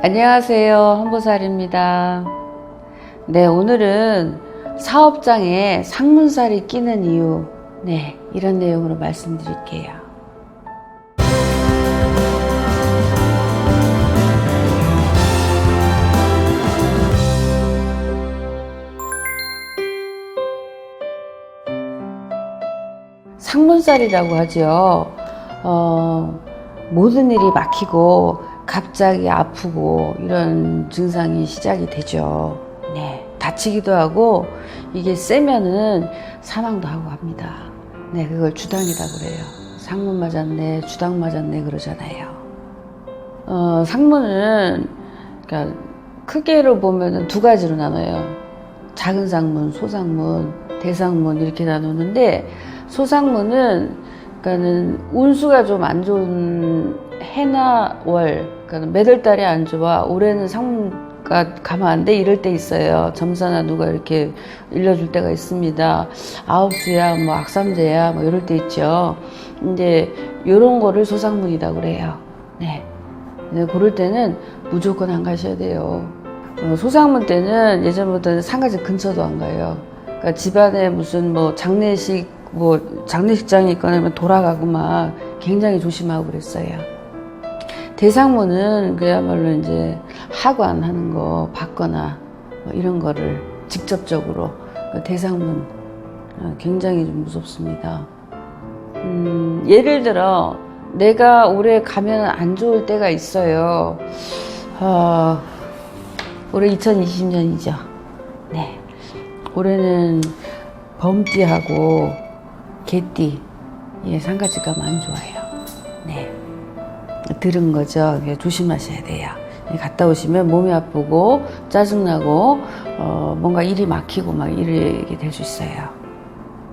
안녕하세요. 홍보살입니다. 네, 오늘은 사업장에 상문살이 끼는 이유, 네, 이런 내용으로 말씀드릴게요. 상문살이라고 하죠. 어, 모든 일이 막히고 갑자기 아프고 이런 증상이 시작이 되죠. 네. 다치기도 하고 이게 세면은 사망도 하고 합니다. 네, 그걸 주당이라고 그래요. 상문 맞았네, 주당 맞았네 그러잖아요. 어, 상문은 그러니까 크게로 보면은 두 가지로 나눠요. 작은 상문, 소상문, 대상문 이렇게 나누는데 소상문은 그러니까는 운수가 좀 안 좋은 해나 월, 그러니까 매달 달이 안 좋아. 올해는 상문가 가면 안 돼. 이럴 때 있어요. 점사나 누가 이렇게 일러줄 때가 있습니다. 아홉 수야, 뭐 악삼재야, 뭐 이럴 때 있죠. 이제 요런 거를 소상문이다 그래요. 네. 네, 그럴 때는 무조건 안 가셔야 돼요. 어, 소상문 때는 예전부터는 상가집 근처도 안 가요. 그러니까 집안에 무슨 뭐 장례식 뭐 장례식장이 있거나 돌아가고 막 굉장히 조심하고 그랬어요. 대상문은 그야말로 이제 하관 하는 거 받거나 뭐 이런 거를 직접적으로 그 대상문 어, 굉장히 좀 무섭습니다. 음, 예를 들어 내가 올해 가면 안 좋을 때가 있어요. 어, 올해 2020년이죠. 네. 올해는 범띠하고 개띠, 예, 가면 안 좋아요. 네. 들은 거죠. 예, 조심하셔야 돼요. 예, 갔다 오시면 몸이 아프고, 짜증나고, 어, 뭔가 일이 막히고 막 이렇게 될 수 있어요.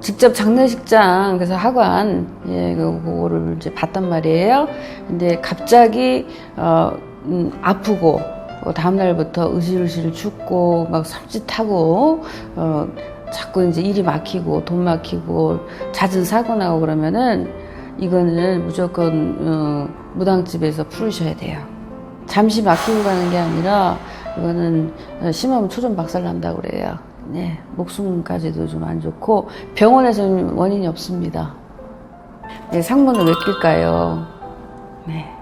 직접 장례식장, 그래서 하관, 예, 그- 그거를 이제 봤단 말이에요. 근데 갑자기, 어, 음, 아프고, 어, 다음 날부터 으실으실 춥고, 막 섬찟하고, 어, 자꾸 이제 일이 막히고, 돈 막히고, 잦은 사고 나고 그러면은, 이거는 무조건, 어, 무당집에서 풀으셔야 돼요. 잠시 막히고 가는 게 아니라, 이거는 어, 심하면 초전 박살 난다고 그래요. 네, 목숨까지도 좀 안 좋고, 병원에서는 원인이 없습니다. 네, 상문을 왜 낄까요? 네.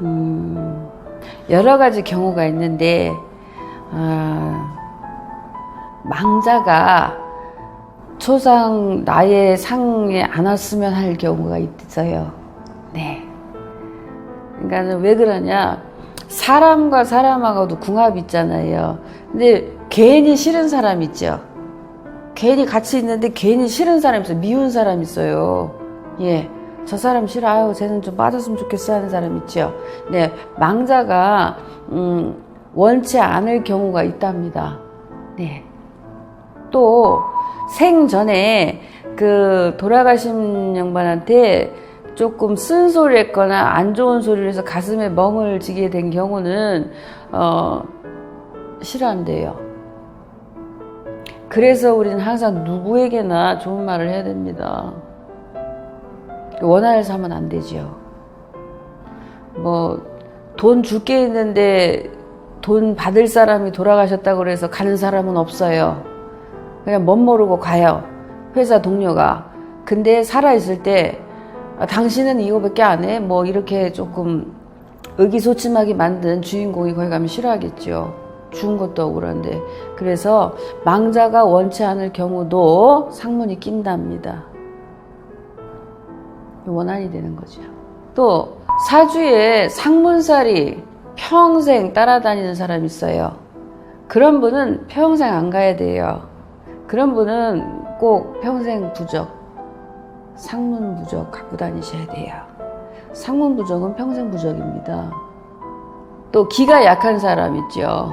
음, 여러 가지 경우가 있는데, 아, 망자가 초상 나의 상에 안 왔으면 할 경우가 있어요. 네. 그러니까 왜 그러냐? 사람과 사람하고도 궁합이 있잖아요. 근데 괜히 싫은 사람 있죠. 괜히 같이 있는데 괜히 싫은 사람 있어요. 미운 사람 있어요. 예. 저 사람 싫어. 아유, 쟤는 좀 빠졌으면 좋겠어 하는 사람 있죠. 네. 망자가, 음, 원치 않을 경우가 있답니다. 네. 또 생전에 그 돌아가신 양반한테 조금 쓴 소리 했거나 안 좋은 소리를 해서 가슴에 멍을 지게 된 경우는 어 싫어한대요. 그래서 우리는 항상 누구에게나 좋은 말을 해야 됩니다. 원한을 사면 안 되죠. 뭐돈 줄 게 있는데 돈 받을 사람이 돌아가셨다고 그래서 가는 사람은 없어요. 그냥 멋 모르고 가요. 회사 동료가. 근데 살아있을 때, 아, 당신은 이거밖에 안 해? 뭐, 이렇게 조금 의기소침하게 만든 주인공이 거기 가면 싫어하겠죠. 죽은 것도 억울한데. 그래서 망자가 원치 않을 경우도 상문이 낀답니다. 원한이 되는 거죠. 또, 사주에 상문살이 평생 따라다니는 사람 있어요. 그런 분은 평생 안 가야 돼요. 그런 분은 꼭 평생 부적, 상문 부적 갖고 다니셔야 돼요. 상문 부적은 평생 부적입니다. 또 기가 약한 사람 있죠.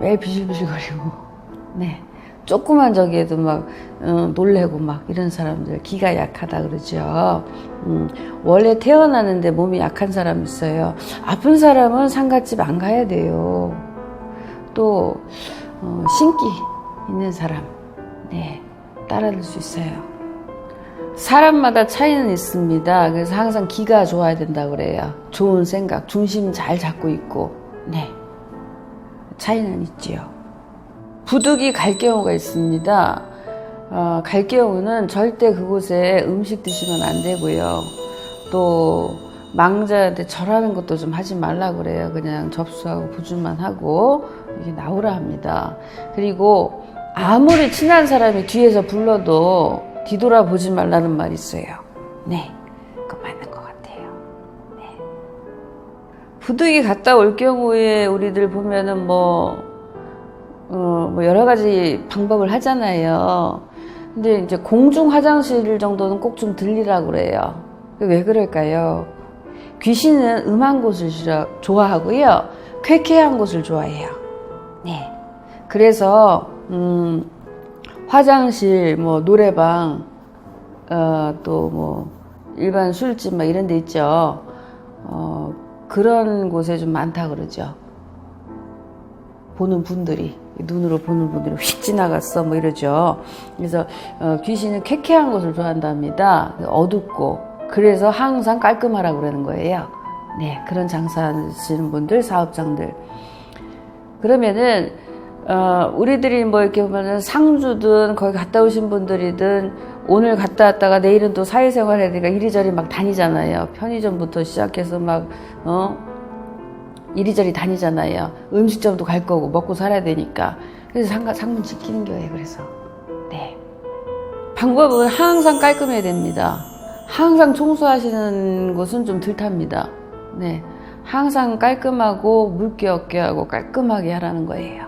매일 비실비실거리고, 네. 조그만 저기에도 막 어, 놀래고 막 이런 사람들 기가 약하다 그러죠. 음, 원래 태어나는데 몸이 약한 사람 있어요. 아픈 사람은 상갓집 안 가야 돼요. 또 어, 신기 있는 사람, 네 따라들 수 있어요. 사람마다 차이는 있습니다. 그래서 항상 기가 좋아야 된다 그래요. 좋은 생각, 중심 잘 잡고 있고, 네. 차이는 있지요. 부득이 갈 경우가 있습니다. 어, 갈 경우는 절대 그곳에 음식 드시면 안 되고요. 또 망자한테 절하는 것도 좀 하지 말라 그래요. 그냥 접수하고 부주만 하고 이게 나오라 합니다. 그리고 아무리 친한 사람이 뒤에서 불러도 뒤돌아보지 말라는 말이 있어요. 네, 그거 맞는 것 같아요. 네. 부득이 갔다 올 경우에 우리들 보면은 뭐, 어, 뭐 여러 가지 방법을 하잖아요. 근데 이제 공중 화장실 정도는 꼭 좀 들리라고 그래요. 왜 그럴까요? 귀신은 음한 곳을 좋아하고요. 쾌쾌한 곳을 좋아해요. 네. 그래서, 음, 화장실, 뭐, 노래방, 어, 또 뭐, 일반 술집 막 이런 데 있죠. 어, 그런 곳에 좀 많다 그러죠. 보는 분들이 눈으로 보는 분들이 휙 지나갔어 뭐 이러죠. 그래서 어, 귀신은 쾌쾌한 곳을 좋아한답니다. 어둡고 그래서 항상 깔끔하라고 그러는 거예요. 네 그런 장사하시는 분들 사업장들 그러면은 어, 우리들이 뭐 이렇게 보면은 상주든 거기 갔다 오신 분들이든 오늘 갔다 왔다가 내일은 또 사회생활 해야 되니까 이리저리 막 다니잖아요. 편의점부터 시작해서 막 어. 이리저리 다니잖아요. 음식점도 갈 거고 먹고 살아야 되니까. 그래서 상, 상문 지키는 거예요. 그래서 네 방법은 항상 깔끔해야 됩니다. 항상 청소하시는 곳은 좀 덜탑니다. 네 항상 깔끔하고 물기 없게 하고 깔끔하게 하라는 거예요.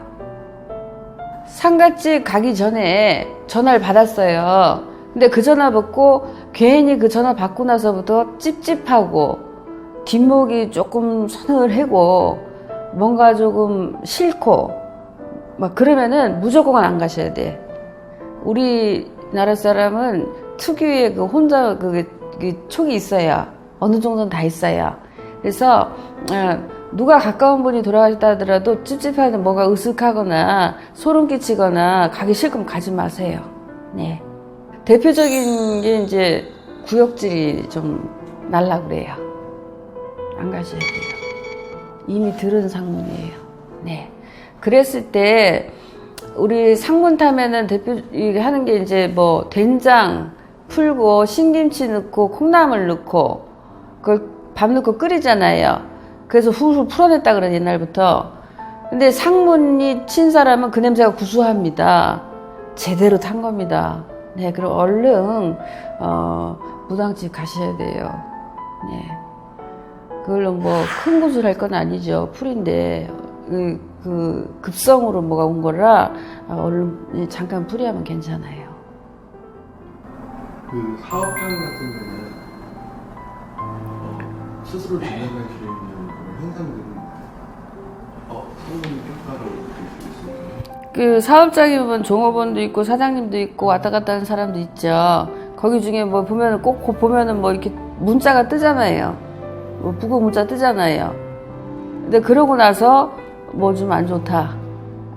상갓집 가기 전에 전화를 받았어요. 근데 그 전화 받고 괜히 그 전화 받고 나서부터 찝찝하고 뒷목이 조금 서늘하고 뭔가 조금 싫고 막 그러면은 무조건 안 가셔야 돼. 우리나라 사람은 특유의 그 혼자 그, 그 촉이 있어야 어느 정도는 다 있어야. 그래서 어, 누가 가까운 분이 돌아가셨다 하더라도 찝찝하든 뭐가 으슥하거나 소름 끼치거나 가기 싫으면 가지 마세요. 네. 대표적인 게 이제 구역질이 좀 날라 그래요. 안 가셔야 돼요. 이미 들은 상문이에요. 네. 그랬을 때 우리 상문 타면은 대표 하는 게 이제 뭐 된장 풀고 신김치 넣고 콩나물 넣고 그걸 밥 넣고 끓이잖아요. 그래서 후후 풀어냈다 그래 옛날부터. 근데 상문이 친 사람은 그 냄새가 구수합니다. 제대로 탄 겁니다. 네, 그럼 얼른 어, 무당집 가셔야 돼요. 네. 그걸로 뭐 큰 구슬 할 건 아니죠. 풀인데 그, 그 급성으로 뭐가 온 거라 아, 얼른 잠깐 풀이하면 괜찮아요. 그 사업장 같은 데는 어, 스스로 진행할 수 있는 그런 그 사업장에 보면 종업원도 있고 사장님도 있고 왔다 갔다 하는 사람도 있죠. 거기 중에 뭐 보면은 꼭 보면은 뭐 이렇게 문자가 뜨잖아요. 뭐 부고 문자 뜨잖아요. 근데 그러고 나서 뭐 좀 안 좋다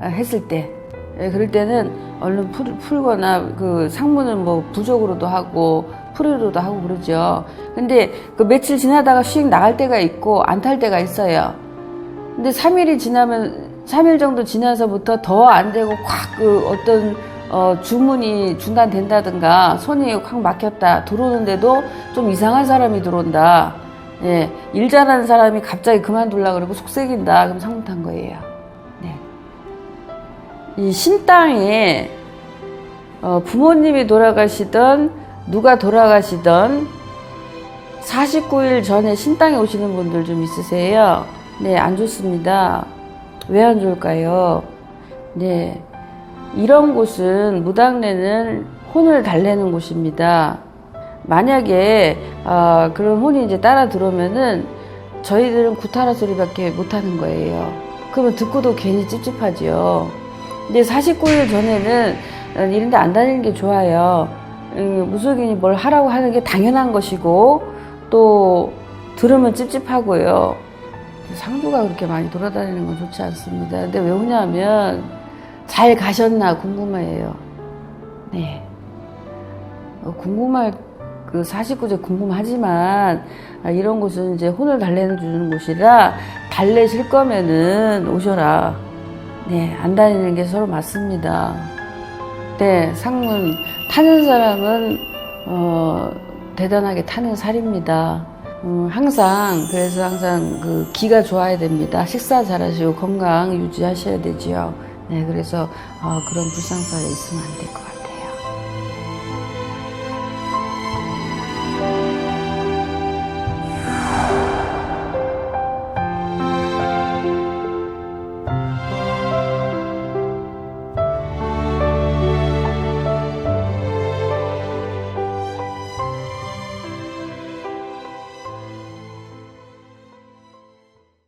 했을 때, 예, 그럴 때는 얼른 풀, 풀거나 그 상문을 뭐 부족으로도 하고 풀이로도 하고 그러죠. 근데 그 며칠 지나다가 휙 나갈 때가 있고 안 탈 때가 있어요. 근데 3일이 지나면 3일 정도 지나서부터 더 안 되고 확 그 어떤 어 주문이 중단된다든가 손이 확 막혔다 들어오는데도 좀 이상한 사람이 들어온다. 예, 일 잘하는 사람이 갑자기 그만둘라 그러고 속색인다. 그럼 상문탄 거예요. 네. 이 신땅에 어, 부모님이 돌아가시던 누가 돌아가시던 49일 전에 신땅에 오시는 분들 좀 있으세요? 네, 안 좋습니다. 왜 안 좋을까요? 네. 이런 곳은 무당래는 혼을 달래는 곳입니다. 만약에 어, 그런 혼이 이제 따라 들어오면은 저희들은 구타라 소리밖에 못 하는 거예요. 그러면 듣고도 괜히 찝찝하지요. 근데 49일 전에는 이런 데 안 다니는 게 좋아요. 음, 무속인이 뭘 하라고 하는 게 당연한 것이고 또 들으면 찝찝하고요. 상주가 그렇게 많이 돌아다니는 건 좋지 않습니다. 근데 왜 오냐면 잘 가셨나 궁금해요. 네. 어, 궁금할 그 49제 궁금하지만 아, 이런 곳은 이제 혼을 달래주는 곳이라 달래실 거면은 오셔라. 네, 안 다니는 게 서로 맞습니다. 네, 상문 타는 사람은 어, 대단하게 타는 살입니다. 음, 항상 그래서 항상 그 기가 좋아야 됩니다. 식사 잘하시고 건강 유지하셔야 되지요. 네, 그래서 어, 그런 불상사가 있으면 안 될 것 같아요.